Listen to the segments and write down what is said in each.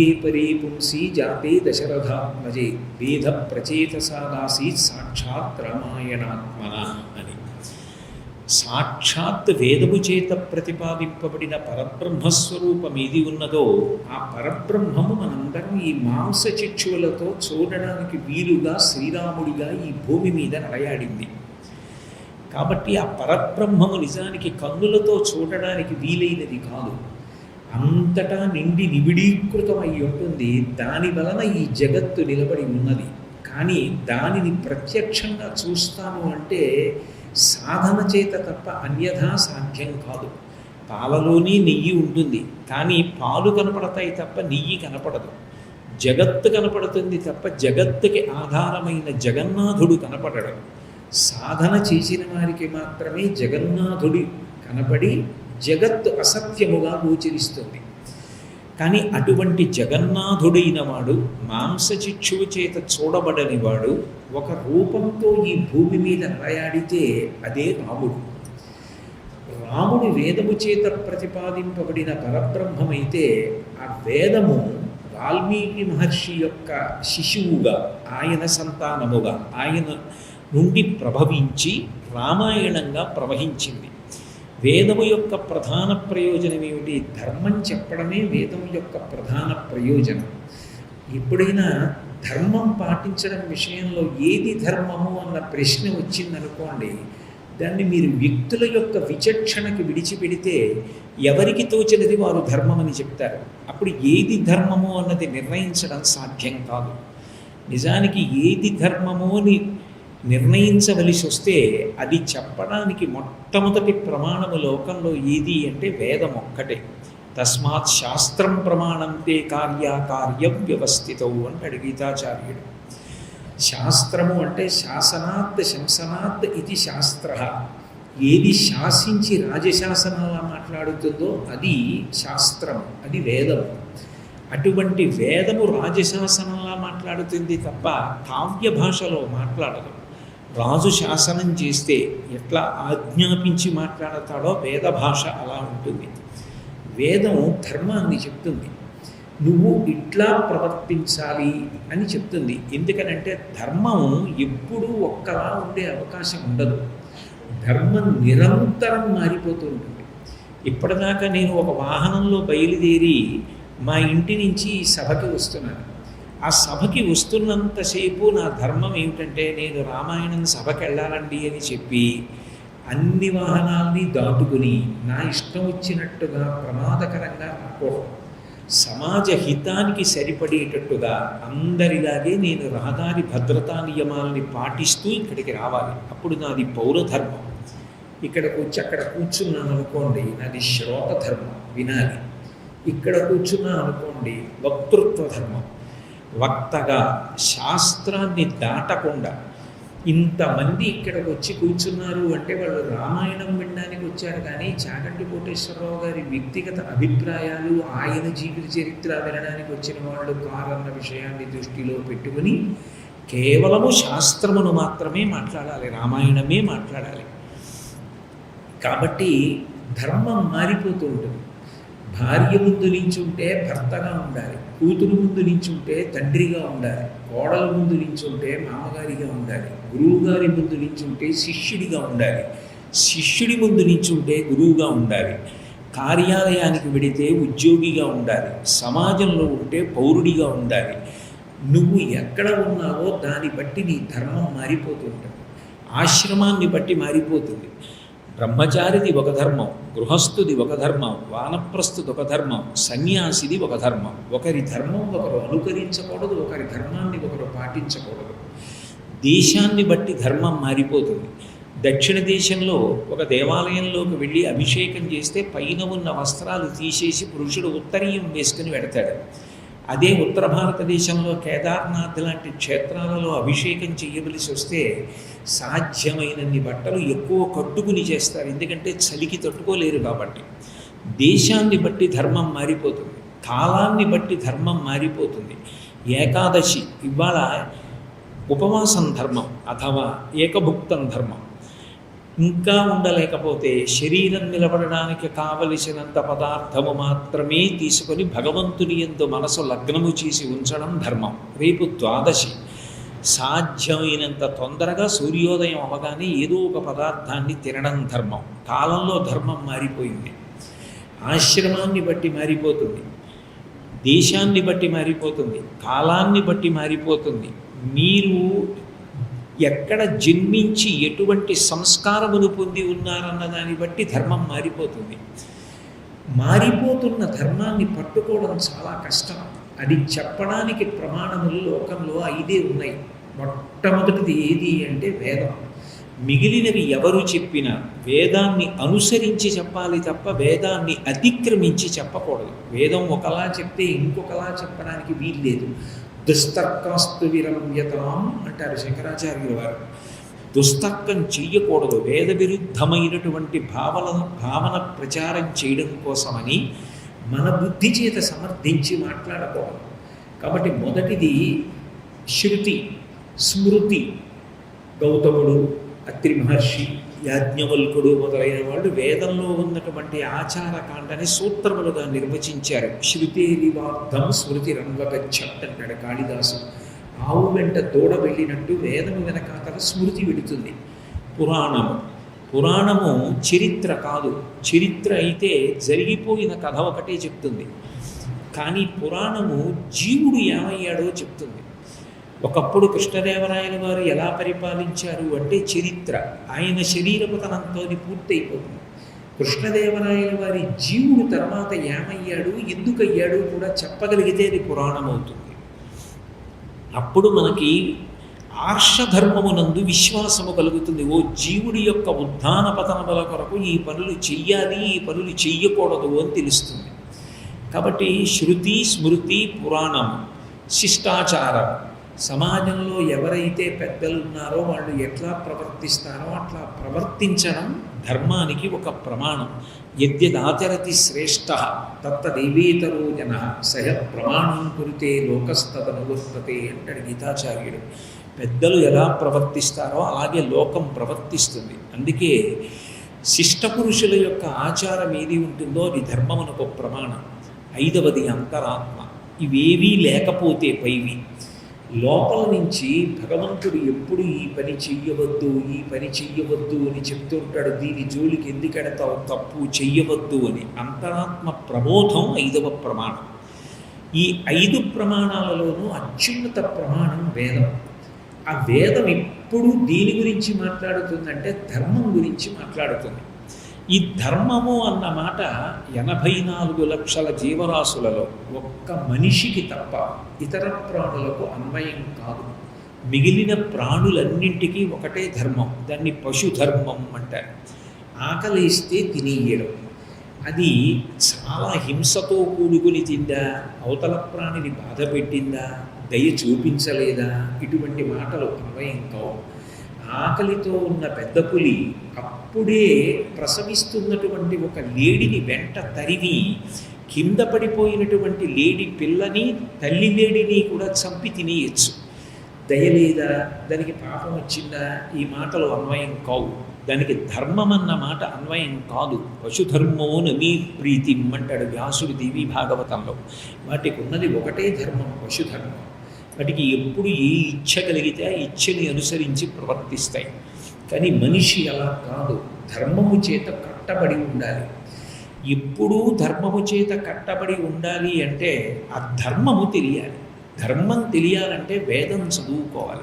దివ్యే పరే పుంసి జాతే దశరథాత్మజే వేద ప్రచేతసాదాసీత్ సాక్షాత్ రామాయణాత్మన అని। సాక్షాత్ వేదము చేత ప్రతిపాదింపబడిన పరబ్రహ్మస్వరూపం ఏది ఉన్నదో ఆ పరబ్రహ్మము మనందరం ఈ మాంస చూడడానికి వీలుగా శ్రీరాముడిగా ఈ భూమి మీద నడయాడింది. కాబట్టి ఆ పరబ్రహ్మము నిజానికి కన్నులతో చూడడానికి వీలైనది కాదు. అంతటా నిండి నిబిడీకృతమై ఉంటుంది. దాని వలన ఈ జగత్తు నిలబడి ఉన్నది. కానీ దానిని ప్రత్యక్షంగా చూస్తాము అంటే సాధన చేత తప్ప అన్యథా సాధ్యం కాదు. పాలలోని నెయ్యి ఉంటుంది. కానీ పాలు కనపడతాయి తప్ప నెయ్యి కనపడదు. జగత్తు కనపడుతుంది తప్ప జగత్తుకి ఆధారమైన జగన్నాథుడు కనపడడం. సాధన చేసిన వారికి మాత్రమే జగన్నాథుడి కనపడి జగత్తు అసత్యముగా గోచరిస్తుంది. కానీ అటువంటి జగన్నాథుడైన వాడు మాంసచిక్షువు చేత చూడబడని వాడు ఒక రూపంతో ఈ భూమి మీద రాయాడితే అదే రాముడు. రాముడి వేదము చేత ప్రతిపాదింపబడిన పరబ్రహ్మమైతే ఆ వేదము వాల్మీకి మహర్షి యొక్క శిశువుగా ఆయన సంతానముగా ఆయన నుండి ప్రభవించి రామాయణంగా ప్రవహించింది. వేదము యొక్క ప్రధాన ప్రయోజనం ఏమిటి? ధర్మం చెప్పడమే వేదం యొక్క ప్రధాన ప్రయోజనం. ఎప్పుడైనా ధర్మం పాటించడం విషయంలో ఏది ధర్మము అన్న ప్రశ్న వచ్చిందనుకోండి దాన్ని మీరు వ్యక్తుల యొక్క విచక్షణకి విడిచిపెడితే ఎవరికి తోచినది వారు ధర్మమని చెప్తారు. అప్పుడు ఏది ధర్మము అన్నది నిర్ణయించడం సాధ్యం కాదు. నిజానికి ఏది ధర్మము అని నిర్ణయించవలసి వస్తే అది చెప్పడానికి మొట్టమొదటి ప్రమాణము లోకంలో ఏది అంటే వేదం ఒక్కటే. తస్మాత్ శాస్త్రం ప్రమాణంతే కార్యాకార్యం వ్యవస్థితవు అంటాడు గీతాచార్యుడు శాస్త్రము అంటే శాసనాత్ శంసనాత్ ఇది శాస్త్ర. ఏది శాసించి రాజశాసనాలా మాట్లాడుతుందో అది శాస్త్రం అది వేదం. అటువంటి వేదము రాజశాసనంలా మాట్లాడుతుంది తప్ప కావ్య భాషలో మాట్లాడదు. రాజు శాసనం చేస్తే ఎట్లా ఆజ్ఞాపించి మాట్లాడతాడో వేద భాష అలా ఉంటుంది. వేదం ధర్మాన్ని చెప్తుంది. నువ్వు ఇట్లా ప్రవర్తించాలి అని చెప్తుంది. ఎందుకనంటే ధర్మం ఎప్పుడూ ఒక్కలా ఉండే అవకాశం ఉండదు. ధర్మం నిరంతరం మారిపోతూ ఉంటుంది. ఇప్పటిదాకా నేను ఒక వాహనంలో బయలుదేరి మా ఇంటి నుంచి సభకి వస్తున్నాను. ఆ సభకి వస్తున్నంతసేపు నా ధర్మం ఏమిటంటే నేను రామాయణం సభకి వెళ్ళాలండి అని చెప్పి అన్ని వాహనాల్ని దాటుకుని నా ఇష్టం వచ్చినట్టుగా ప్రమాదకరంగా రాకూడదు సమాజ హితానికి సరిపడేటట్టుగా అందరిలాగే నేను రహదారి భద్రతా నియమాల్ని పాటిస్తూ ఇక్కడికి రావాలి. అప్పుడు నాది పౌరధర్మం ఇక్కడికి వచ్చి అక్కడ కూర్చున్నాను అనుకోండి నాది శ్రోత ధర్మం వినాలి. ఇక్కడ కూర్చున్నా అనుకోండి వక్తృత్వ ధర్మం. వక్తగా శాస్త్రాన్ని దాటకుండా ఇంతమంది ఇక్కడికి వచ్చి కూర్చున్నారు అంటే వాళ్ళు రామాయణం వినడానికి వచ్చారు. కానీ చాగంటి కోటేశ్వరరావు గారి వ్యక్తిగత అభిప్రాయాలు ఆయన జీవిత చరిత్ర వినడానికి వచ్చిన వాళ్ళు కారన్న విషయాన్ని దృష్టిలో పెట్టుకుని కేవలము శాస్త్రమును మాత్రమే మాట్లాడాలి రామాయణమే మాట్లాడాలి. కాబట్టి ధర్మం మారిపోతూ ఉంటుంది. భార్య ముందు నించుంటే భర్తగా ఉండాలి కూతురు ముందు నించుంటే తండ్రిగా ఉండాలి కోడల ముందు నించుంటే మామగారిగా ఉండాలి గురువుగారి ముందు నించుంటే శిష్యుడిగా ఉండాలి శిష్యుడి ముందు నించుంటే గురువుగా ఉండాలి కార్యాలయానికి వెడితే ఉద్యోగిగా ఉండాలి సమాజంలో ఉంటే పౌరుడిగా ఉండాలి. నువ్వు ఎక్కడ ఉన్నావో దాన్ని బట్టి నీ ధర్మం మారిపోతుంటుంది ఆశ్రమాన్ని బట్టి మారిపోతుంది. బ్రహ్మచారిది ఒక ధర్మం గృహస్థుది ఒక ధర్మం వానప్రస్థుది ఒక ధర్మం సన్యాసిది ఒక ధర్మం. ఒకరి ధర్మం ఒకరు అనుకరించకూడదు ఒకరి ధర్మాన్ని ఒకరు పాటించకూడదు. దేశాన్ని బట్టి ధర్మం మారిపోతుంది. దక్షిణ దేశంలో ఒక దేవాలయంలోకి వెళ్ళి అభిషేకం చేస్తే పైన ఉన్న వస్త్రాలు తీసేసి పురుషుడు ఉత్తరీయం వేసుకుని వెడతాడు అదే ఉత్తర భారతదేశంలో కేదార్నాథ్ లాంటి క్షేత్రాలలో అభిషేకం చేయవలసి వస్తే సాధ్యమైనన్ని బట్టలు ఎక్కువ కట్టుకుని చేస్తారు. ఎందుకంటే చలికి తట్టుకోలేరు కాబట్టి. దేశాన్ని బట్టి ధర్మం మారిపోతుంది. కాలాన్ని బట్టి ధర్మం మారిపోతుంది. ఏకాదశి ఇవాళ ఉపవాసం ధర్మం అథవా ఏకభుక్తం ధర్మం. ఇంకా ఉండలేకపోతే శరీరం నిలబడడానికి కావలసినంత పదార్థము మాత్రమే తీసుకొని భగవంతుని ఎందు మనసు లగ్నము చేసి ఉంచడం ధర్మం. రేపు ద్వాదశి. సాధ్యమైనంత తొందరగా సూర్యోదయం అవగానే ఏదో ఒక పదార్థాన్ని తినడం ధర్మం. కాలంలో ధర్మం మారిపోయింది. ఆశ్రమాన్ని బట్టి మారిపోతుంది. దేశాన్ని బట్టి మారిపోతుంది. కాలాన్ని బట్టి మారిపోతుంది. మీరు ఎక్కడ జన్మించి ఎటువంటి సంస్కారమును పొంది ఉన్నారన్న దాన్ని బట్టి ధర్మం మారిపోతుంది. మారిపోతున్న ధర్మాన్ని పట్టుకోవడం చాలా కష్టం. అది చెప్పడానికి ప్రమాణములు లోకంలో ఐదే ఉన్నాయి. మొట్టమొదటిది ఏది అంటే వేదం. మిగిలినవి ఎవరు చెప్పినా వేదాన్ని అనుసరించి చెప్పాలి తప్ప వేదాన్ని అతిక్రమించి చెప్పకూడదు. వేదం ఒకలా చెప్తే ఇంకొకలా చెప్పడానికి వీల్లేదు. దుస్తర్కమస్తు విరమ్యతాం అంటారు శంకరాచార్యుల వారు దుస్తర్కం చెయ్యకూడదు. వేద విరుద్ధమైనటువంటి భావన భావన ప్రచారం చేయడం కోసమని మన బుద్ధి చేత సమర్థించి మాట్లాడకూడదు. కాబట్టి మొదటిది శృతి స్మృతి గౌతముడు అత్రి మహర్షి యాజ్ఞవల్కుడు మొదలైన వాళ్ళు వేదంలో ఉన్నటువంటి ఆచారకాండని సూత్రములుగా నిర్వచించారు. శృతేరివార్థం స్మృతి రంగగచ్చట్ అంటాడు కాళిదాసు. ఆవు వెంట దూడ వెళ్ళినట్టు వేదము వెనకాతల స్మృతి విడుతుంది. పురాణము. పురాణము చరిత్ర కాదు. చరిత్ర అయితే జరిగిపోయిన కథ ఒకటే చెప్తుంది. కానీ పురాణము జీవుడు ఏమయ్యాడో చెప్తుంది. ఒకప్పుడు కృష్ణదేవరాయల వారు ఎలా పరిపాలించారు అంటే చరిత్ర. ఆయన శరీరపతనంతో పూర్తయిపోతుంది. కృష్ణదేవరాయల వారి జీవుడు తర్వాత ఏమయ్యాడు ఎందుకయ్యాడు కూడా చెప్పగలిగితే అది పురాణం అవుతుంది అప్పుడు మనకి ఆర్షధర్మమునందు విశ్వాసము కలుగుతుంది. ఓ జీవుడి యొక్క ఉద్ధాన పతనముల కొరకు ఈ పనులు చెయ్యాలి ఈ పనులు చెయ్యకూడదు అని తెలుస్తుంది. కాబట్టి శృతి స్మృతి పురాణం శిష్టాచారం సమాజంలో ఎవరైతే పెద్దలు ఉన్నారో వాళ్ళు ఎట్లా ప్రవర్తిస్తారో అట్లా ప్రవర్తించడం ధర్మానికి ఒక ప్రమాణం. యద్యదాచరతి శ్రేష్ఠ తత్తదేవేతరో జన సహ ప్రమాణం కురితే లోకస్తదనువర్తతే అంటాడు గీతాచార్యుడు. పెద్దలు ఎలా ప్రవర్తిస్తారో అలాగే లోకం ప్రవర్తిస్తుంది. అందుకే శిష్టపురుషుల యొక్క ఆచారం ఏది ఉంటుందో అది ధర్మమునకు ప్రమాణం. ఐదవది అంతరాత్మ. ఇవేవీ లేకపోతే పైవి. లోపల నుంచి భగవంతుడు ఎప్పుడు ఈ పని చెయ్యవద్దు ఈ పని చెయ్యవద్దు అని చెప్తుంటాడు దీని జోలికి ఎందుకెడతావు తప్పు చెయ్యవద్దు అని. అంతరాత్మ ప్రబోధం ఐదవ ప్రమాణం. ఈ ఐదు ప్రమాణాలలోనూ అత్యున్నత ప్రమాణం వేదం. ఆ వేదం ఎప్పుడు దీని గురించి మాట్లాడుతుందంటే ధర్మం గురించి మాట్లాడుతుంది. ఈ ధర్మము అన్న మాట ఎనభై నాలుగు లక్షల జీవరాశులలో ఒక్క మనిషికి తప్ప ఇతర ప్రాణులకు అన్వయం కాదు. మిగిలిన ప్రాణులన్నింటికీ ఒకటే ధర్మం దాన్ని పశుధర్మం అంటారు. ఆకలిస్తే తినేయడం. అది చాలా హింసతో కూడుకుని తిందా? అవతల ప్రాణిని బాధ పెట్టిందా? దయ చూపించలేదా? ఇటువంటి మాటలు అన్వయం కావు. ఆకలితో ఉన్న పెద్ద పులి అప్పుడే ప్రసవిస్తున్నటువంటి ఒక లేడిని వెంట తరివి కింద పడిపోయినటువంటి లేడి పిల్లని తల్లి లేడిని కూడా చంపి తినేయచ్చు. దయలేదా? దానికి పాపం వచ్చిందా? ఈ మాటలు అన్వయం కావు. దానికి ధర్మం అన్న మాట అన్వయం కాదు. పశుధర్మో నమీ ప్రీతి అంటాడు వ్యాసుడు దేవి భాగవతంలో. వాటికి ఉన్నది ఒకటే ధర్మం పశుధర్మం. వాటికి ఎప్పుడు ఏ ఇచ్చ కలిగితే ఆ ఇచ్చని అనుసరించి ప్రవర్తిస్తాయి. కానీ మనిషి అలా కాదు. ధర్మము చేత కట్టబడి ఉండాలి. ఎప్పుడూ ధర్మము చేత కట్టబడి ఉండాలి అంటే ఆ ధర్మము తెలియాలి. ధర్మం తెలియాలంటే వేదం చదువుకోవాలి.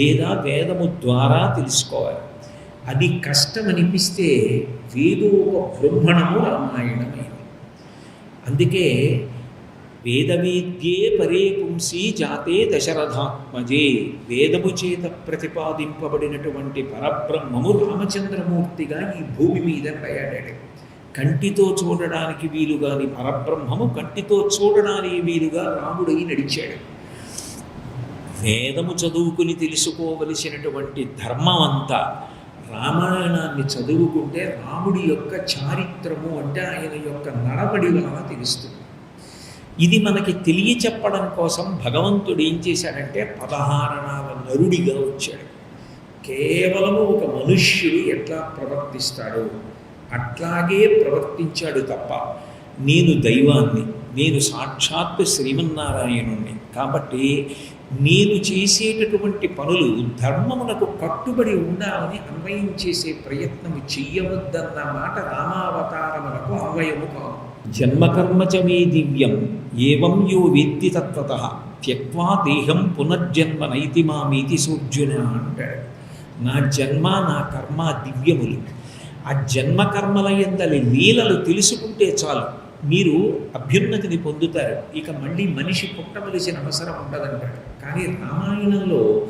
లేదా వేదము ద్వారా తెలుసుకోవాలి. అది కష్టం అనిపిస్తే వేదో బ్రహ్మణము రామాయణమైంది. అందుకే వేదవేద్యే పరే పుంసి జాతే దశరథాత్మజే వేదము చేత ప్రతిపాదింపబడినటువంటి పరబ్రహ్మము రామచంద్రమూర్తిగా ఈ భూమి మీద ప్రయాడాడు కంటితో చూడడానికి వీలుగాని పరబ్రహ్మము కంటితో చూడడానికి వీలుగా రాముడై నడిచాడు. వేదము చదువుకుని తెలుసుకోవలసినటువంటి ధర్మం అంతా రామాయణాన్ని చదువుకుంటే రాముడి యొక్క చారిత్రము అంటే ఆయన యొక్క నడవడి వలన తెలుస్తుంది. ఇది మనకి తెలియచెప్పడం కోసం భగవంతుడు ఏం చేశాడంటే పదహారణాల నరుడిగా వచ్చాడు. కేవలము ఒక మనుష్యుడు ఎట్లా ప్రవర్తిస్తాడో? అట్లాగే ప్రవర్తించాడు తప్ప నేను దైవాన్ని నేను సాక్షాత్తు శ్రీమన్నారాయణుణ్ణి. కాబట్టి నేను చేసేటటువంటి పనులు ధర్మమునకు కట్టుబడి ఉండాలని అన్వయం చేసే ప్రయత్నం చెయ్యవద్దన్న మాట రామావతారమునకు అన్వయము కాదు. జన్మకర్మ చ మే దివ్యం ఏవం యో వేత్తి తత్వత. త్యక్వా దేహం పునర్జన్మ నైతి మామీతి సూర్జున అంటాడు. నా జన్మ నా కర్మ దివ్యములు. ఆ జన్మకర్మల ఎందలి లీలలు తెలుసుకుంటే చాలు. మీరు అభ్యున్నతిని పొందుతారు. ఇక మళ్ళీ మనిషి పుట్టవలసిన అవసరం ఉండదంటాడు. కానీ రామాయణంలో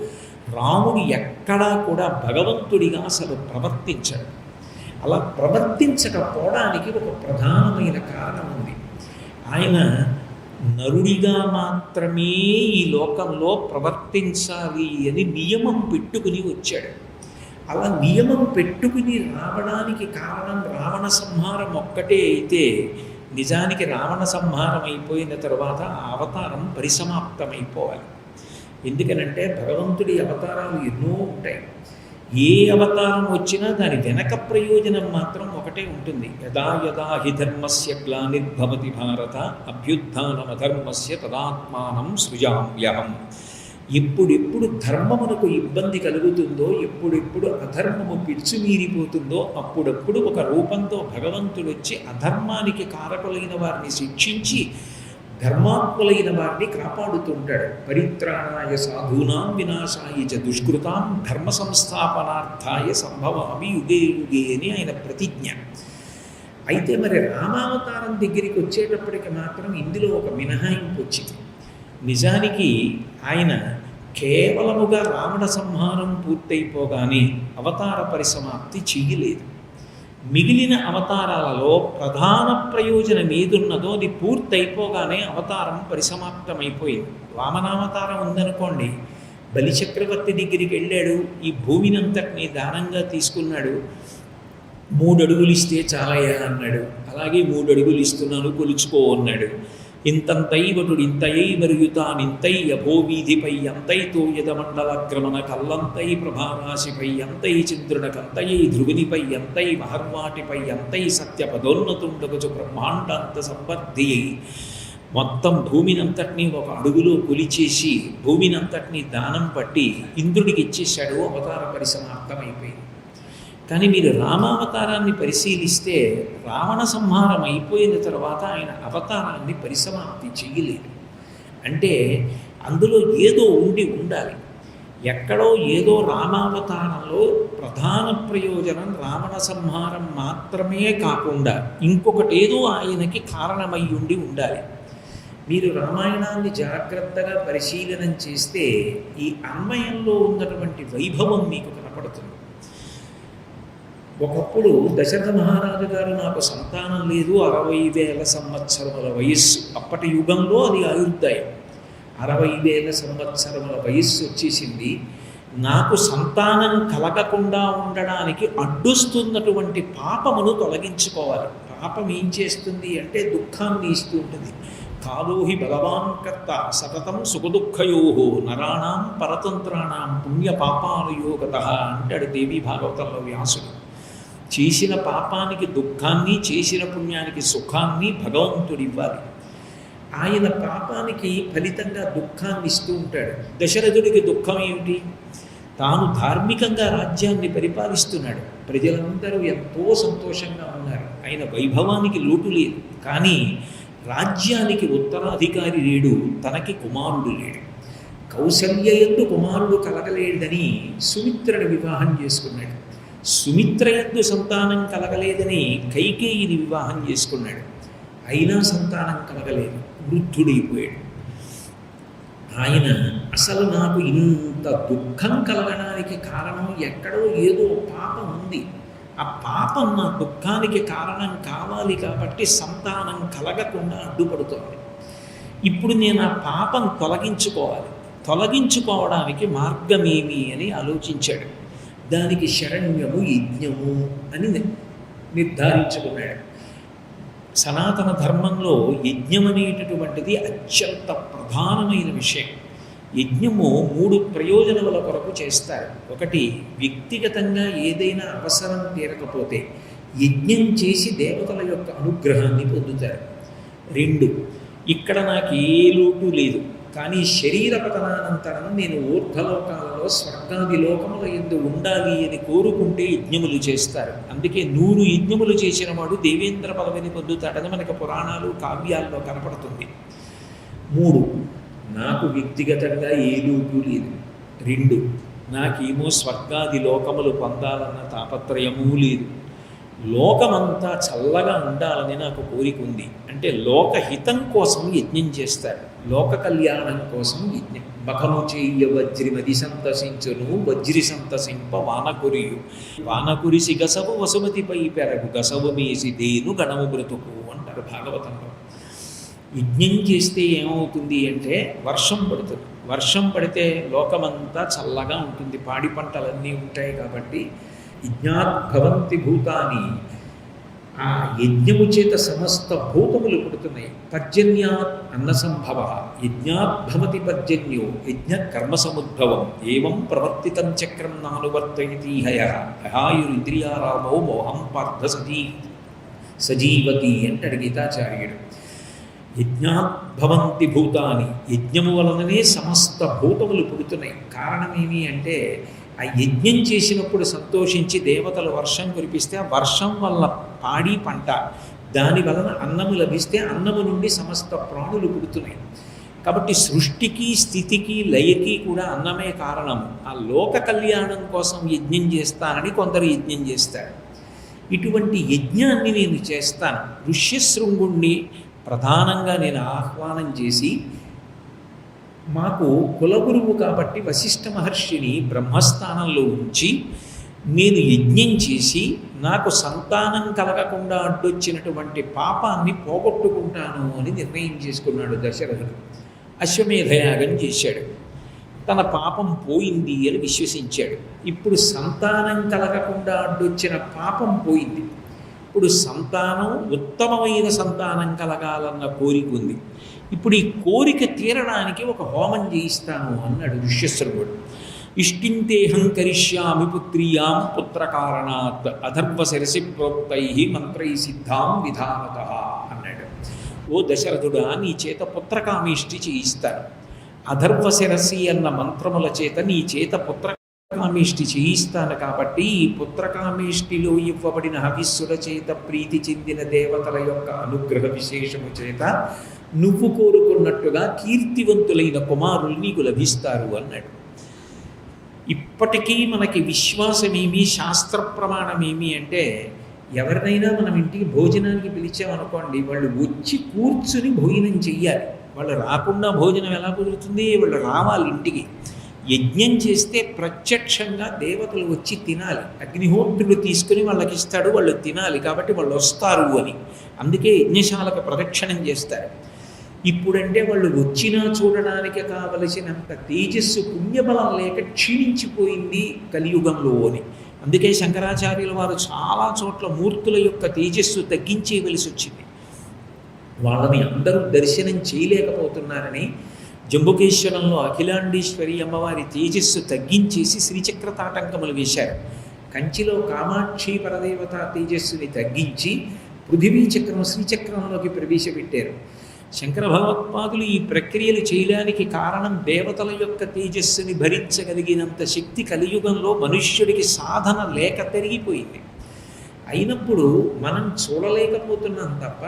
రాముడు ఎక్కడా కూడా భగవంతుడిగా అసలు ప్రవర్తించాడు. అలా ప్రవర్తించకపోవడానికి ఒక ప్రధానమైన కారణం ఉంది. ఆయన నరుడిగా మాత్రమే ఈ లోకంలో ప్రవర్తించాలి అని నియమం పెట్టుకుని వచ్చాడు. అలా నియమం పెట్టుకుని రావడానికి కారణం రావణ సంహారం ఒక్కటే అయితే నిజానికి రావణ సంహారం అయిపోయిన తర్వాత ఆ అవతారం పరిసమాప్తమైపోవాలి. ఎందుకనంటే భగవంతుడి అవతారాలు ఎన్నో ఉంటాయి. ఏ అవతారం వచ్చినా దాని వెనక ప్రయోజనం మాత్రం ఒకటే ఉంటుంది. యదా యదా హి ధర్మస్య గ్లానిర్భవతి భారత అధర్మస్య తదాత్మానం సృజామ్యహం. ఎప్పుడెప్పుడు ధర్మమునకు ఇబ్బంది కలుగుతుందో ఎప్పుడెప్పుడు అధర్మము పిచ్చుమీరిపోతుందో అప్పుడప్పుడు ఒక రూపంతో భగవంతుడు వచ్చి అధర్మానికి కారకులైన వారిని శిక్షించి ధర్మాత్ములైన వారిని కాపాడుతుంటాడు పరిత్రాణాయ సాధూనాం వినాశాయ చ దుష్కృతాం ధర్మ సంస్థాపనార్థాయ సంభవామి యుగే యుగే అని ఆయన ప్రతిజ్ఞ. అయితే మరి రామావతారం దగ్గరికి వచ్చేటప్పటికి మాత్రం ఇందులో ఒక మినహాయింపు వచ్చింది. నిజానికి ఆయన కేవలముగా రావణ సంహారం పూర్తయిపోగానే అవతార పరిసమాప్తి చేయలేదు. మిగిలిన అవతారాలలో ప్రధాన ప్రయోజనం ఏదున్నదో అది పూర్తయిపోగానే అవతారం పరిసమాప్తమైపోయింది. వామనావతారం ఉందనుకోండి బలిచక్రవర్తి దగ్గరికి వెళ్ళాడు ఈ భూమినంతటిని దానంగా తీసుకున్నాడు మూడు అడుగులు ఇస్తే చాలయ్యా అన్నాడు. అలాగే మూడు అడుగులు ఇస్తున్నాను కొలుచుకో అన్నాడు. ఇంతంతైవటుడు ఇంతయై మరుగుతానింతై అభోవీధిపై అంతై యదమండలగ్రమణ కల్లంతై ప్రభారాశిపై ఎంతై చంద్రుడకంతయై ధ్రువునిపై ఎంతై మహర్వాటిపై ఎంతై సత్యపదోన్నతుండగచు బ్రహ్మాండాంత సంపర్ధి మొత్తం భూమినంతటినీ ఒక అడుగులో కొలిచేసి భూమినంతటినీ దానం పట్టి ఇంద్రుడికి ఇచ్చేశాడు అవతార పరిసమాప్తమైపోయింది. కానీ మీరు రామావతారాన్ని పరిశీలిస్తే రావణ సంహారం అయిపోయిన తర్వాత ఆయన అవతారాన్ని పరిసమాప్తి చేయలేదు అంటే అందులో ఏదో ఉండి ఉండాలి. ఎక్కడో ఏదో రామావతారంలో ప్రధాన ప్రయోజనం రావణ సంహారం మాత్రమే కాకుండా ఇంకొకటి ఏదో ఆయనకి కారణమై ఉండి ఉండాలి. మీరు రామాయణాన్ని జాగ్రత్తగా పరిశీలనం చేస్తే ఈ అన్వయంలో ఉన్నటువంటి వైభవం మీకు కనపడుతుంది. ఒకప్పుడు దశరథ మహారాజు గారు నాకు సంతానం లేదు అరవై వేల సంవత్సరముల వయస్సు. అప్పటి యుగంలో అది ఆయుర్దాయం. అరవై వేల సంవత్సరముల వయస్సు వచ్చేసింది. నాకు సంతానం కలగకుండా ఉండడానికి అడ్డుస్తున్నటువంటి పాపమును తొలగించుకోవాలి. పాపం ఏం చేస్తుంది అంటే దుఃఖాన్ని ఇస్తూ ఉంటుంది. కాలోహి బలవాన్ కర్త సతతం సుఖదుఃఖయో నరాణం పరతంత్రాణం పుణ్య పాపానుయోగత అంటాడు దేవీ భాగవతంలో వ్యాసుడు. చేసిన పాపానికి దుఃఖాన్ని చేసిన పుణ్యానికి సుఖాన్ని భగవంతుడు ఇవ్వాలి. ఆయన పాపానికి ఫలితంగా దుఃఖాన్ని ఇస్తూ ఉంటాడు. దశరథుడికి దుఃఖం ఏమిటి? తాను ధార్మికంగా రాజ్యాన్ని పరిపాలిస్తున్నాడు. ప్రజలందరూ ఎంతో సంతోషంగా ఉన్నారు. ఆయన వైభవానికి లోటు లేదు. కానీ రాజ్యానికి ఉత్తరాధికారి లేడు తనకి కుమారుడు లేడు. కౌసల్య ఎందు కుమారుడు కలగలేడని సుమిత్రను వివాహం చేసుకున్నాడు. సుమిత్రయందు సంతానం కలగలేదని కైకేయిని వివాహం చేసుకున్నాడు. అయినా సంతానం కలగలేదు. వృద్ధుడైపోయాడు. ఆయన అసలు నాకు ఇంత దుఃఖం కలగడానికి కారణం ఎక్కడో ఏదో పాపం ఉంది. ఆ పాపం నా దుఃఖానికి కారణం కావాలి కాబట్టి సంతానం కలగకుండా అడ్డుపడుతోంది. ఇప్పుడు నేను ఆ పాపం తొలగించుకోవాలి. తొలగించుకోవడానికి మార్గమేమి అని ఆలోచించాడు. దానికి శరణ్యము యజ్ఞము అని నిర్ధారించుకున్నాడు. సనాతన ధర్మంలో యజ్ఞం అనేటటువంటిది అత్యంత ప్రధానమైన విషయం. యజ్ఞము మూడు ప్రయోజనముల కొరకు చేస్తారు. ఒకటి వ్యక్తిగతంగా ఏదైనా అవసరం తీరకపోతే యజ్ఞం చేసి దేవతల యొక్క అనుగ్రహాన్ని పొందుతారు. రెండు ఇక్కడ నాకు ఏ లోటు లేదు కానీ శరీర పతనానంతరం నేను ఊర్ధ్వలోకాలలో స్వర్గాది లోకముల ఎందు ఉండాలి అని కోరుకుంటే యజ్ఞములు చేస్తారు. అందుకే నూరు యజ్ఞములు చేసిన వాడు దేవేంద్ర పదవిని పొందుతాడని మనకు పురాణాలు కావ్యాల్లో కనపడుతుంది. మూడు నాకు వ్యక్తిగతంగా ఏ లోటు లేదు. రెండు నాకేమో స్వర్గాది లోకములు పొందాలన్న తాపత్రయమూ లేదు. లోకమంతా చల్లగా ఉండాలని నాకు కోరిక ఉంది. అంటే లోకహితం కోసం యజ్ఞం చేస్తారు. లోక కళ్యాణం కోసం యజ్ఞం మఖము చెయ్య వజ్రిమది సంతసించును వజ్రి సంతసింప వానకురియు. వానకురిసి గసవు వసుమతిపై పెరగు గసవు మీసి దేను గణము బ్రతుకు అంటారు భాగవతంలో. యజ్ఞం చేస్తే ఏమవుతుంది అంటే వర్షం పడుతుంది. వర్షం పడితే లోకమంతా చల్లగా ఉంటుంది. పాడి పంటలన్నీ ఉంటాయి కాబట్టి యజ్ఞాత్ భవంతి భూతాని ఆ యజ్ఞము చేత సమస్త భూతములు పుడుతున్నాయి. పర్జన్యాత్ అన్న సంభవ యజ్ఞాత్ భవతి పర్జన్యో యజ్ఞ కర్మ సముద్భవం ఏవం ప్రవర్తితం చక్రం నానువర్తయతి హయ హయాయురింద్రియారామో మోహం పార్థ సజీ సజీవతి అంటాడు గీతాచార్యుడు. యజ్ఞాత్ భవంతి భూతాని యజ్ఞము వలననే సమస్త భూతములు పుడుతున్నాయి. కారణమేమి అంటే ఆ యజ్ఞం చేసినప్పుడు సంతోషించి దేవతలు వర్షం కురిపిస్తే ఆ వర్షం వల్ల పాడి పంట దాని వలన అన్నము లభిస్తే అన్నము నుండి సమస్త ప్రాణులు పుడుతున్నాయి. కాబట్టి సృష్టికి స్థితికి లయకి కూడా అన్నమే కారణం ఆ లోక కళ్యాణం కోసం యజ్ఞం చేస్తానని కొందరు యజ్ఞం చేస్తారు. ఇటువంటి యజ్ఞాన్ని నేను చేస్తాను. ఋష్యశృంగుణ్ణి ప్రధానంగా నేను ఆహ్వానం చేసి మాకు కులగురువు కాబట్టి వశిష్ఠ మహర్షిని బ్రహ్మస్థానంలో ఉంచి నేను యజ్ఞం చేసి నాకు సంతానం కలగకుండా అడ్డొచ్చినటువంటి పాపాన్ని పోగొట్టుకుంటాను అని నిర్ణయం చేసుకున్నాడు దశరథుడు. అశ్వమేధయాగం చేశాడు. తన పాపం పోయింది అని విశ్వసించాడు. ఇప్పుడు సంతానం కలగకుండా అడ్డొచ్చిన పాపం పోయింది. ఇప్పుడు సంతానం ఉత్తమమైన సంతానం కలగాలన్న కోరిక ఉంది. ఇప్పుడు ఈ కోరిక తీరడానికి ఒక హోమం చేయిస్తాను అన్నాడు ఋష్యశృంగుడు. ఇష్టింతేహం కరిష్యామి పుత్రియాం పుత్రకారణాత్ అధర్వ శిరసి ప్రోక్తై మంత్రై సిద్ధాం విధానత అన్నాడు. ఓ దశరథుడా నీ చేత పుత్రకామిష్టి చేయిస్తాను. అధర్వ శిరసి అన్న మంత్రముల చేత నీ చేత పుత్రకామేష్టి చేయిస్తాను కాబట్టి ఈ పుత్రకామేష్టిలో ఇవ్వబడిన హవిస్సుల చేత ప్రీతి చెందిన దేవతల యొక్క అనుగ్రహ విశేషము చేత నువ్వు కోరుకున్నట్టుగా కీర్తివంతులైన కుమారులు నీకు లభిస్తారు అన్నాడు. ఇప్పటికీ మనకి విశ్వాసమేమి శాస్త్ర ప్రమాణమేమి అంటే ఎవరినైనా మనం ఇంటికి భోజనానికి పిలిచామనుకోండి వాళ్ళు వచ్చి కూర్చుని భోజనం చెయ్యాలి. వాళ్ళు రాకుండా భోజనం ఎలా కుదురుతుంది? వాళ్ళు రావాలి ఇంటికి. యజ్ఞం చేస్తే ప్రత్యక్షంగా దేవతలు వచ్చి తినాలి. అగ్నిహోత్రులు తీసుకుని వాళ్ళకి ఇస్తాడు వాళ్ళు తినాలి కాబట్టి వాళ్ళు వస్తారు అని. అందుకే యజ్ఞశాలకు ప్రదక్షిణం చేస్తారు. ఇప్పుడంటే వాళ్ళు వచ్చినా చూడడానికి కావలసినంత తేజస్సు పుణ్యబలం లేక క్షీణించిపోయింది కలియుగంలో అని. అందుకే శంకరాచార్యుల వారు చాలా చోట్ల మూర్తుల యొక్క తేజస్సు తగ్గించేయవలసి వచ్చింది. వాళ్ళని అందరూ దర్శనం చేయలేకపోతున్నారని జంబుకేశ్వరంలో అఖిలాండేశ్వరి అమ్మవారి తేజస్సు తగ్గించేసి శ్రీచక్ర తాటంకములు వేశారు. కంచిలో కామాక్షి పరదేవత తేజస్సుని తగ్గించి పృథివీ చక్రం శ్రీచక్రంలోకి ప్రవేశపెట్టారు. శంకర భగవత్పాదులు ఈ ప్రక్రియలు చేయడానికి కారణం దేవతల యొక్క తేజస్సుని భరించగలిగినంత శక్తి కలియుగంలో మనుష్యుడికి సాధన లేక పెరిగిపోయింది. అయినప్పుడు మనం చూడలేకపోతున్నాం తప్ప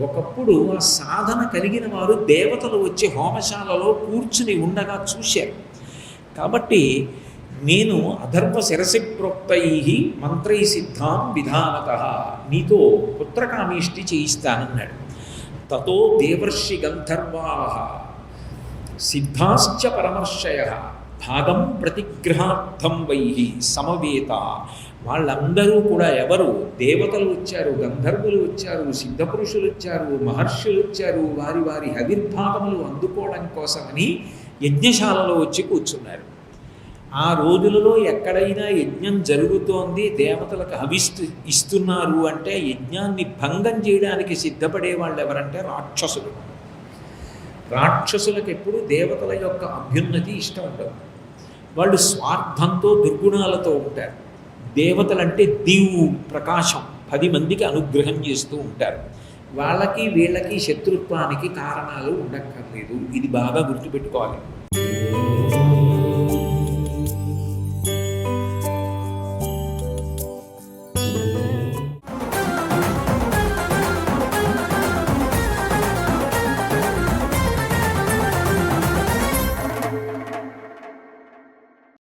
ఒకప్పుడు ఆ సాధన కలిగిన వారు దేవతలు వచ్చి హోమశాలలో కూర్చుని ఉండగా చూశారు. కాబట్టి నేను అధర్వ శిరసి ప్రోక్తై మంత్రై సిద్ధాం విధానత నీతో పుత్రకామేష్టి చేయిస్తానన్నాడు. తతో దేవర్షి గంధర్వా సిద్ధాశ్చ పరమర్శయ భాగం ప్రతిగ్రహార్థం వై సమవేత వాళ్ళందరూ కూడా ఎవరు? దేవతలు వచ్చారు గంధర్వులు వచ్చారు సిద్ధపురుషులు వచ్చారు మహర్షులు వచ్చారు వారి వారి హవిర్భాగములు అందుకోవడం కోసమని యజ్ఞశాలలో వచ్చి కూర్చున్నారు. ఆ రోజులలో ఎక్కడైనా యజ్ఞం జరుగుతోంది దేవతలకు హవిస్తు ఇస్తున్నారు అంటే యజ్ఞాన్ని భంగం చేయడానికి సిద్ధపడే వాళ్ళు ఎవరంటే రాక్షసులు. రాక్షసులకు ఎప్పుడు దేవతల యొక్క అభ్యున్నతి ఇష్టం ఉండదు. వాళ్ళు స్వార్థంతో దుర్గుణాలతో ఉంటారు. దేవతలంటే దీవు ప్రకాశం. పది మందికి అనుగ్రహం చేస్తూ ఉంటారు. వాళ్ళకి వీళ్ళకి శత్రుత్వానికి కారణాలు ఉండక్కర్లేదు. ఇది బాగా గుర్తుపెట్టుకోవాలి.